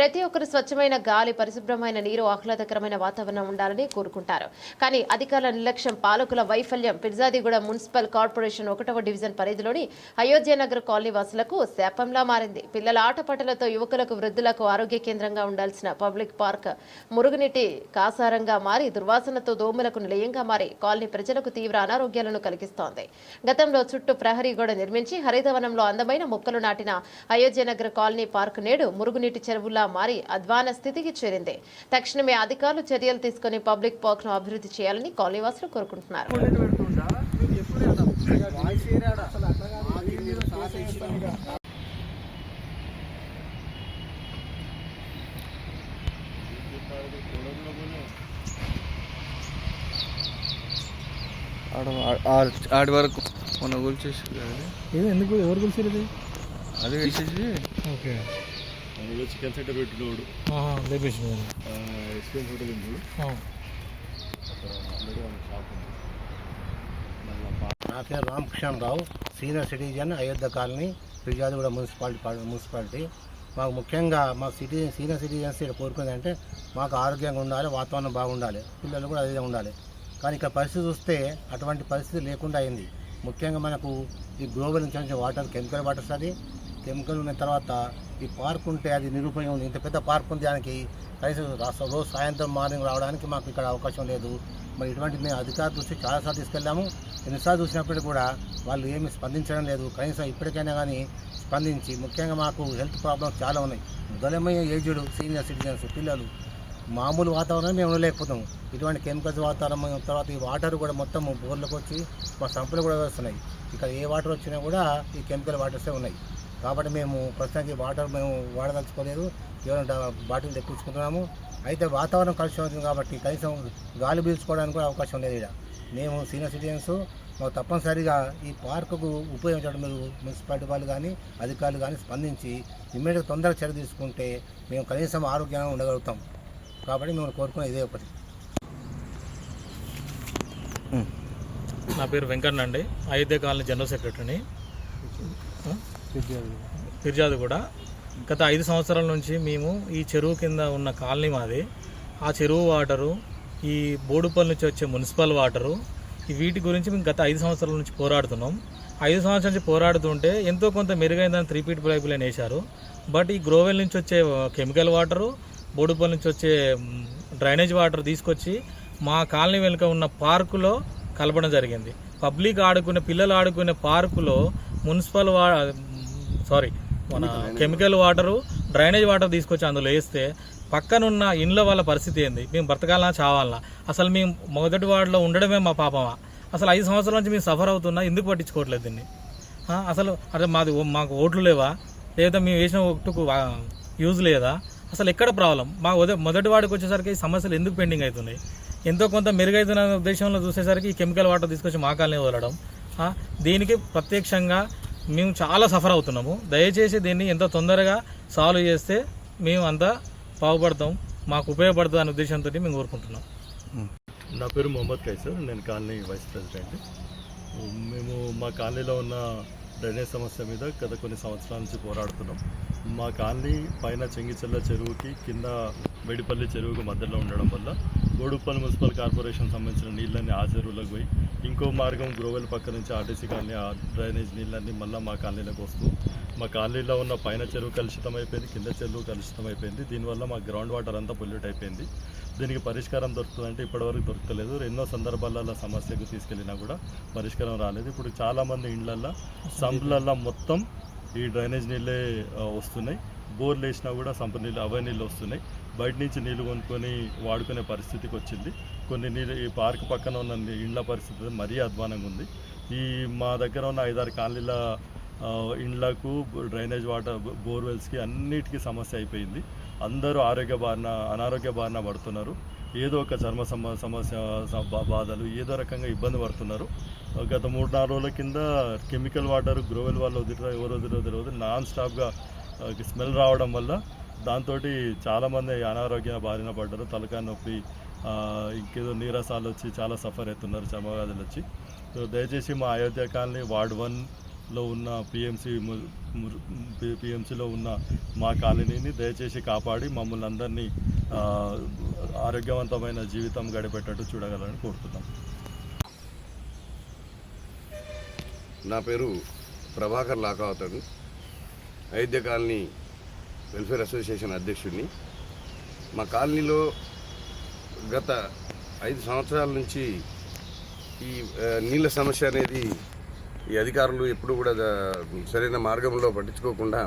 ప్రతి ఒక్కరు స్వచ్ఛమైన గాలి పరిశుభ్రమైన నీరు ఆహ్లాదకరమైన వాతావరణం ఉండాలని కోరుకుంటారు. కానీ అధికారుల నిర్లక్ష్యం పాలకుల వైఫల్యం పిర్జాదిగూడ మున్సిపల్ కార్పొరేషన్ ఒకటవ డివిజన్ పరిధిలోని అయోధ్య నగర కాలనీ వాసులకు శాపంలా మారింది. పిల్లల ఆటపాటలతో యువకులకు వృద్ధులకు ఆరోగ్య కేంద్రంగా ఉండాల్సిన పబ్లిక్ పార్క్ మురుగునీటి కాసారంగా మారి దుర్వాసనతో దోమలకు నిలయంగా మారి కాలనీ ప్రజలకు తీవ్ర అనారోగ్యాలను కలిగిస్తోంది. గతంలో చుట్టూ ప్రహరీ గోడ నిర్మించి హరితవనంలో అందమైన మొక్కలు నాటిన అయోధ్య నగర కాలనీ పార్క్ నేడు మురుగునీటి చెరువులా మారి అధ్వాన స్థితికి చేరింది. తక్షణమే అధికారులు చర్యలు తీసుకుని పబ్లిక్ పార్క్ను అభివృద్ధి చేయాలని కాలనీ వాసులు కోరుకుంటున్నారు. ఆడ ఆడ- ఆడి వరకు మొన్న కూల్చేసి ఏది? ఎందుకు? ఎవరు కలిసి ఇది? అది వేసేసి ఓకే. అందులో చికెన్ సెంటర్ పెట్టినోడు. హోటల్ ఉంది. నా పేరు Ramakrishna Rao. Senior citizen Ayodhya colony Peerzadiguda municipality municipality. మాకు ముఖ్యంగా మా సిటీ సీనియర్ సిటిజన్స్ ఇక్కడ కోరుకుంది అంటే మాకు ఆరోగ్యంగా ఉండాలి వాతావరణం బాగుండాలి పిల్లలు కూడా అదే ఉండాలి. కానీ ఇక్కడ పరిస్థితి చూస్తే అటువంటి పరిస్థితి లేకుండా అయింది. ముఖ్యంగా మనకు ఈ గ్లోబల్ నుంచి వాటర్ కెమికల్ వాటర్ వస్తుంది కెమికల్ ఉన్న తర్వాత ఈ పార్క్ ఉంటే అది నిరుపయోగం ఉంది. ఇంత పెద్ద పార్క్ ఉంది దానికి కనీసం రోజు సాయంత్రం మార్నింగ్ రావడానికి మాకు ఇక్కడ అవకాశం లేదు. మరి ఇటువంటి మేము అధికారుల దృష్టి చాలాసార్లు తీసుకెళ్ళాము. ఎన్నిసార్లు చూసినప్పటికీ కూడా వాళ్ళు ఏమి స్పందించడం లేదు. కనీసం ఇప్పటికైనా కానీ స్పందించి ముఖ్యంగా మాకు హెల్త్ ప్రాబ్లమ్స్ చాలా ఉన్నాయి. మొదలమైన ఏజ్డ్ సీనియర్ సిటిజన్స్ పిల్లలు మామూలు వాతావరణం మేము ఉండలేకపోతాము ఇటువంటి కెమికల్స్ వాతావరణం తర్వాత ఈ వాటర్ కూడా మొత్తం బోర్లకు వచ్చి మా సంపులు కూడా వస్తున్నాయి. ఇక్కడ ఏ వాటర్ వచ్చినా కూడా ఈ కెమికల్ వాటర్సే ఉన్నాయి. కాబట్టి మేము ప్రస్తుతానికి వాటర్ మేము వాడదలుచుకోలేదు. కేవలం బాటిల్ తెప్పించుకుంటున్నాము. అయితే వాతావరణం కలుషితం అవుతుంది కాబట్టి కనీసం గాలి పీల్చుకోవడానికి కూడా అవకాశం లేదు ఇక్కడ. మేము సీనియర్ సిటిజన్స్ మాకు తప్పనిసరిగా ఈ పార్కుకు ఉపయోగించడం మీరు మున్సిపాలిటీ వాళ్ళు కానీ అధికారులు కానీ స్పందించి ఇమ్మీడియట్ తొందరగా చర్య తీసుకుంటే మేము కనీసం ఆరోగ్యంగా ఉండగలుగుతాం. కాబట్టి మేము కోరుకునే ఇదే ఒకటి. నా పేరు వెంకన్న అండి. అయోధ్య కాలనీ జనరల్ సెక్రటరీని. ఫిర్యాదు కూడా. గత ఐదు సంవత్సరాల నుంచి మేము ఈ చెరువు కింద ఉన్న కాలనీ మాది. ఆ చెరువు వాటరు ఈ బోడుపల్లి నుంచి వచ్చే మున్సిపల్ వాటరు ఈ వీటి గురించి మేము గత ఐదు సంవత్సరాల నుంచి పోరాడుతున్నాం. ఐదు సంవత్సరాల నుంచి పోరాడుతుంటే ఎంతో కొంత మెరుగైందని త్రీ ఫీట్ పైప్ లైన్ వేశారు బట్ ఈ గ్రోవెల్ నుంచి వచ్చే కెమికల్ వాటరు బోడుపల్లి నుంచి వచ్చే డ్రైనేజ్ వాటర్ తీసుకొచ్చి మా కాలనీ వెనుక ఉన్న పార్కులో కలపడం జరిగింది. పబ్లిక్ ఆడుకునే పిల్లలు ఆడుకునే పార్కులో మున్సిపల్ వా సారీ మన కెమికల్ వాటరు డ్రైనేజ్ వాటర్ తీసుకొచ్చి అందులో వేస్తే పక్కనున్న ఇండ్ల వాళ్ళ పరిస్థితి ఏంది? మేము బ్రతకాలనా చావాలనా? అసలు మేము మొదటి వార్డులో ఉండడమే మా పాపమా? అసలు ఐదు సంవత్సరాల నుంచి మేము సఫర్ అవుతున్నా ఎందుకు పట్టించుకోవట్లేదు దీన్ని? అసలు అదే మాది ఓ- మాకు ఓట్లు లేవా? లేదా మేము వేసిన ఓటుకు యూజ్ లేదా? అసలు ఎక్కడ ప్రాబ్లం? మా ఉద మొదటి వాడికి వచ్చేసరికి ఈ సమస్యలు ఎందుకు పెండింగ్ అవుతున్నాయి? ఎంతో కొంత మెరుగైతున్న ఉద్దేశంలో చూసేసరికి ఈ కెమికల్ వాటర్ తీసుకొచ్చి మా కాలనీ వదలడం దీనికి ప్రత్యక్షంగా మేము చాలా సఫర్ అవుతున్నాము. దయచేసి దీన్ని ఎంత తొందరగా సాల్వ్ చేస్తే మేము అంతా బాగుపడతాం. మాకు ఉపయోగపడుతుంది అనే ఉద్దేశంతో మేము కోరుకుంటున్నాం. నా పేరు మొహమ్మద్ కైసర్. నేను కాలనీ వైస్ ప్రెసిడెంట్ మేము మా కాలనీలో ఉన్న డ్రైనేజ్ సమస్య మీద గత కొన్ని సంవత్సరాల నుంచి పోరాడుతున్నాం. మా కాలనీ పైన చెంగిచెల్ల చెరువుకి కింద వెడిపల్లి చెరువుకు మధ్యలో ఉండడం వల్ల బోడుప్పల్ మున్సిపల్ కార్పొరేషన్ సంబంధించిన నీళ్ళన్నీ ఆ చెరువులకు పోయి ఇంకో మార్గం గ్రోవెల్ పక్క నుంచి ఆర్టీసీ కాలనీ ఆ డ్రైనేజ్ నీళ్ళన్నీ మళ్ళీ మా కాలనీలోకి వస్తూ మా కాలనీలో ఉన్న పైన చెరువు కలుషితం అయిపోయింది కింద చెరువు కలుషితం అయిపోయింది దీనివల్ల మా గ్రౌండ్ వాటర్ అంతా పొల్యూట్ అయిపోయింది. దీనికి పరిష్కారం దొరుకుతుందంటే ఇప్పటివరకు దొరకలేదు. ఎన్నో సందర్భాలలో సమస్యకు తీసుకెళ్ళినా కూడా పరిష్కారం రాలేదు. ఇప్పుడు చాలామంది ఇండ్లల్లో సంపులల్లో మొత్తం ఈ డ్రైనేజ్ నీళ్ళే వస్తున్నాయి. బోర్లు వేసినా కూడా సంప నీళ్ళు అవే నీళ్ళు వస్తున్నాయి. బయట నుంచి నీళ్ళు కొనుక్కొని వాడుకునే పరిస్థితికి వచ్చింది. కొన్ని నీళ్ళు ఈ పార్క్ పక్కన ఉన్న నీ- ఇండ్ల పరిస్థితి మరీ అధ్వానంగా ఉంది. ఈ మా దగ్గర ఉన్న ఐదారు కాలనీల ఇండ్లకు డ్రైనేజ్ వాటర్ బోర్వెల్స్కి అన్నిటికీ సమస్య అయిపోయింది. అందరూ ఆరోగ్య బారిన అనారోగ్య బారిన పడుతున్నారు. ఏదో ఒక చర్మ సమ సమస్య బాధలు ఏదో రకంగా ఇబ్బంది పడుతున్నారు. గత మూడు నాలుగు రోజుల కింద కెమికల్ వాటర్ గ్రోవెల్ వాళ్ళు వదిలిరా ఎవరు వదిలి వదిలి నాన్ స్టాప్గా స్మెల్ రావడం వల్ల దాంతో చాలామంది అనారోగ్య బారిన పడ్డారు. తలకాయ నొప్పి ఇంకేదో నీరసాలు వచ్చి చాలా సఫర్ అవుతున్నారు చర్మవ్యాధులు వచ్చి. సో దయచేసి మా అయోధ్య కాలనీ వార్డ్ వన్లో ఉన్న పిఎంసి పిఎంసిలో ఉన్న మా కాలనీని దయచేసి కాపాడి మమ్మల్ని అందరినీ ఆరోగ్యవంతమైన జీవితం గడిపేటట్టు చూడగలని కోరుతున్నాం. నా పేరు ప్రభాకర్ లాకావతడు అయోధ్య కాలనీ వెల్ఫేర్ అసోసియేషన్ అధ్యక్షుడిని. మా కాలనీలో గత ఐదు సంవత్సరాల నుంచి ఈ నీళ్ళ సమస్య అనేది ఈ అధికారులు ఎప్పుడు కూడా సరైన మార్గంలో పట్టించుకోకుండా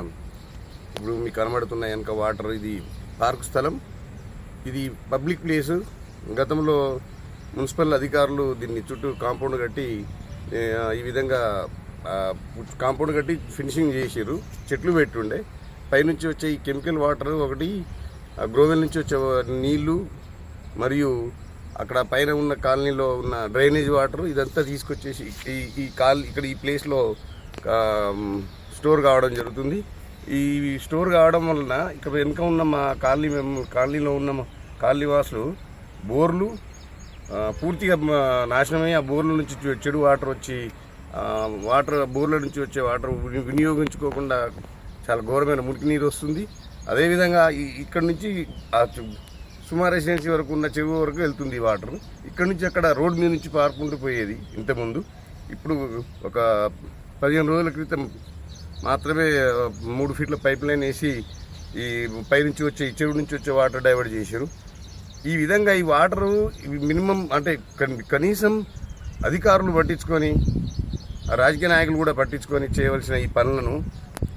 ఇప్పుడు మీకు కనబడుతున్న వెనక వాటర్ ఇది పార్క్ స్థలం. ఇది పబ్లిక్ ప్లేసు. గతంలో మున్సిపల్ అధికారులు దీన్ని చుట్టూ కాంపౌండ్ కట్టి ఈ విధంగా కాంపౌండ్ కట్టి ఫినిషింగ్ చేసిర్రు. చెట్లు పెట్టుండే. పైనుంచి వచ్చే ఈ కెమికల్ వాటర్ ఒకటి ఆ గ్రోవెల్ నుంచి వచ్చే నీళ్ళు మరియు అక్కడ పైన ఉన్న కాలనీలో ఉన్న డ్రైనేజ్ వాటర్ ఇదంతా తీసుకొచ్చేసి ఈ ఈ కాల్ ఇక్కడ ఈ ప్లేస్లో స్టోర్ కావడం జరుగుతుంది. ఈ స్టోర్ కావడం వలన ఇక్కడ వెనుక ఉన్న మా కాలనీ మేము కాలనీలో ఉన్న కాలనీ వాసులు బోర్లు పూర్తిగా నాశనమై ఆ బోర్ల నుంచి చెడు వాటర్ వచ్చి వాటర్ బోర్ల నుంచి వచ్చే వాటర్ వినియోగించుకోకుండా చాలా ఘోరమైన మురికి నీరు వస్తుంది. అదేవిధంగా ఇక్కడ నుంచి ఆ రెసిడెన్సీ వరకు ఉన్న చెరువు వరకు వెళ్తుంది ఈ వాటర్. ఇక్కడ నుంచి అక్కడ రోడ్ మీద నుంచి పారుకుంటూ పోయేది ఇంతకుముందు. ఇప్పుడు ఒక పదిహేను రోజుల క్రితం మాత్రమే మూడు ఫీట్ల పైప్ లైన్ వేసి ఈ పైనుంచి వచ్చే ఈ చెరువు నుంచి వచ్చే వాటర్ డైవర్ట్ చేశారు. ఈ విధంగా ఈ వాటరు మినిమం అంటే కనీసం అధికారులు పట్టించుకొని రాజకీయ నాయకులు కూడా పట్టించుకొని చేయవలసిన ఈ పనులను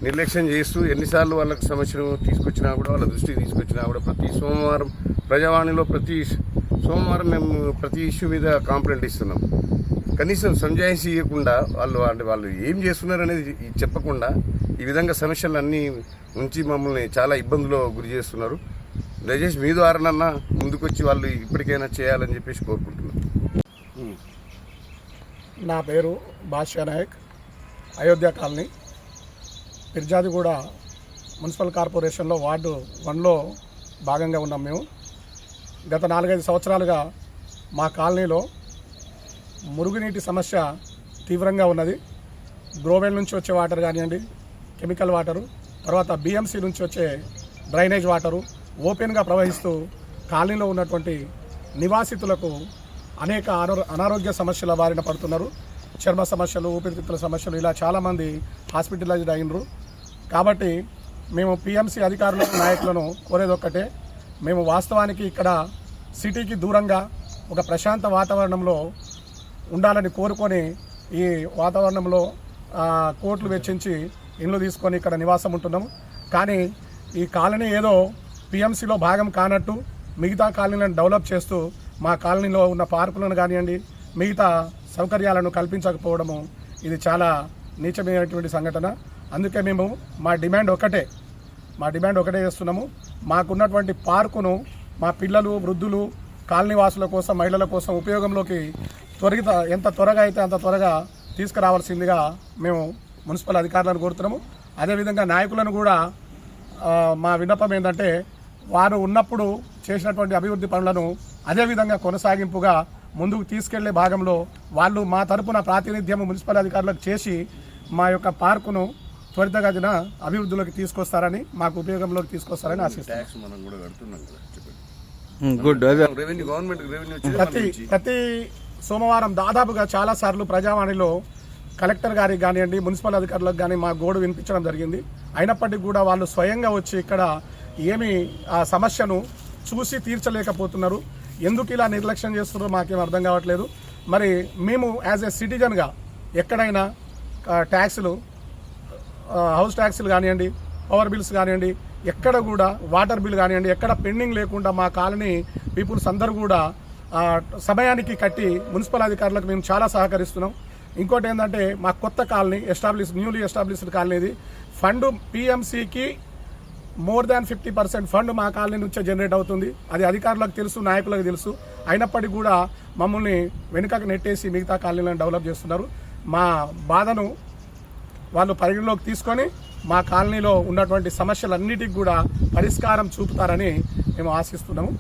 నిర్లక్ష్యం చేస్తూ ఎన్నిసార్లు వాళ్ళకి సమస్యను తీసుకొచ్చినా కూడా వాళ్ళ దృష్టికి తీసుకొచ్చినా కూడా ప్రతి సోమవారం ప్రజావాణిలో ప్రతి సోమవారం మేము ప్రతి ఇష్యూ మీద కాంప్లైంట్ ఇస్తున్నాం. కనీసం సంజాయిషి ఇవ్వకుండా వాళ్ళు అంటే వాళ్ళు ఏం చేస్తున్నారు అనేది చెప్పకుండా ఈ విధంగా సమస్యలు అన్నీ ఉంచి మమ్మల్ని చాలా ఇబ్బందులో గురి చేస్తున్నారు. దయచేసి మీ ద్వారానన్నా ముందుకొచ్చి వాళ్ళు ఇప్పటికైనా చేయాలని చెప్పేసి కోరుకుంటున్నాను నా పేరు బాద్షా నాయక్. అయోధ్య కాలనీ. పిర్జాదిగూడ మున్సిపల్ కార్పొరేషన్లో వార్డు వన్లో భాగంగా ఉన్నాం మేము. గత నాలుగైదు సంవత్సరాలుగా మా కాలనీలో మురుగునీటి సమస్య తీవ్రంగా ఉన్నది. గ్రోవెల్ నుంచి వచ్చే వాటర్ కానివ్వండి కెమికల్ వాటరు తర్వాత బిఎంసి నుంచి వచ్చే డ్రైనేజ్ వాటరు ఓపెన్గా ప్రవహిస్తూ కాలనీలో ఉన్నటువంటి నివాసితులకు అనేక అనారోగ్య సమస్యల బారిన పడుతున్నారు. చర్మ సమస్యలు ఊపిరితిత్తుల సమస్యలు ఇలా చాలామంది హాస్పిటలైజ్డ్ అయినరు. కాబట్టి మేము పిఎంసీ అధికారులకు నాయకులను కోరేది ఒక్కటే మేము వాస్తవానికి ఇక్కడ సిటీకి దూరంగా ఒక ప్రశాంత వాతావరణంలో ఉండాలని కోరుకొని ఈ వాతావరణంలో ఆ, కోట్లు వెచ్చించి ఇల్లు తీసుకొని ఇక్కడ నివాసం ఉంటున్నాము కానీ ఈ కాలనీ ఏదో పిఎంసీలో భాగం కానట్టు మిగతా కాలనీలను డెవలప్ చేస్తూ మా కాలనీలో ఉన్న పార్కులను కానివ్వండి మిగతా సౌకర్యాలను కల్పించకపోవడము ఇది చాలా నీచమైనటువంటి సంఘటన. అందుకే మేము మా డిమాండ్ ఒకటే మా డిమాండ్ ఒకటే చేస్తున్నాము. మాకున్నటువంటి పార్కును మా పిల్లలు వృద్ధులు కాలనీవాసుల కోసం మహిళల కోసం ఉపయోగంలోకి త్వరిత ఎంత త్వరగా అయితే అంత త్వరగా తీసుకురావాల్సిందిగా మేము మున్సిపల్ అధికారులను కోరుతున్నాము. అదేవిధంగా నాయకులను కూడా మా విన్నపం ఏంటంటే వారు ఉన్నప్పుడు చేసినటువంటి అభివృద్ధి పనులను అదేవిధంగా కొనసాగింపుగా ముందుకు తీసుకెళ్ళే భాగంలో వాళ్ళు మా తరపున ప్రాతినిధ్యం మున్సిపల్ అధికారులకు చేసి మా యొక్క పార్కును త్వరితగతిన అభివృద్ధిలోకి తీసుకొస్తారని మాకు ఉపయోగంలోకి తీసుకొస్తారని ఆశిస్తున్నాం. ట్యాక్స్ మనం కూడా కడుతున్నాం కదా చెప్పండి. గుడ్ అదే. రెవెన్యూ గవర్నమెంట్ రెవెన్యూ వచ్చేది మన ప్రతి. ప్రతి సోమవారం దాదాపుగా చాలా సార్లు ప్రజావాణిలో కలెక్టర్ గారికి కానివ్వండి మున్సిపల్ అధికారులకు కానీ మా గోడు వినిపించడం జరిగింది. అయినప్పటికీ కూడా వాళ్ళు స్వయంగా వచ్చి ఇక్కడ ఏమి ఆ సమస్యను చూసి తీర్చలేకపోతున్నారు. ఎందుకు ఇలా నిర్లక్ష్యం చేస్తున్నారో మాకేం అర్థం కావట్లేదు. మరి మేము యాజ్ ఎ సిటిజన్గా ఎక్కడైనా ట్యాక్సులు హౌస్ ట్యాక్సులు కానివ్వండి పవర్ బిల్స్ కానివ్వండి ఎక్కడ కూడా వాటర్ బిల్ కానివ్వండి ఎక్కడ పెండింగ్ లేకుండా మా కాలనీ పీపుల్స్ అందరూ కూడా సమయానికి కట్టి మున్సిపల్ అధికారులకు మేము చాలా సహకరిస్తున్నాం. ఇంకోటి ఏంటంటే మా కొత్త colony establish newly established colony ఇది fund పిఎంసికి more than fifty percent fund మా కాలనీ నుంచే జనరేట్ అవుతుంది. అది అధికారులకు తెలుసు నాయకులకు తెలుసు. అయినప్పటికీ కూడా మమ్మల్ని వెనుకకు నెట్టేసి మిగతా కాలనీలను డెవలప్ చేస్తున్నారు. మా బాధను వాళ్ళు పరిగణలోకి తీసుకొని మా కాలనీలో ఉన్నటువంటి సమస్యలన్నిటికి కూడా పరిష్కారం చూపుతారని మేము ఆశిస్తున్నాము.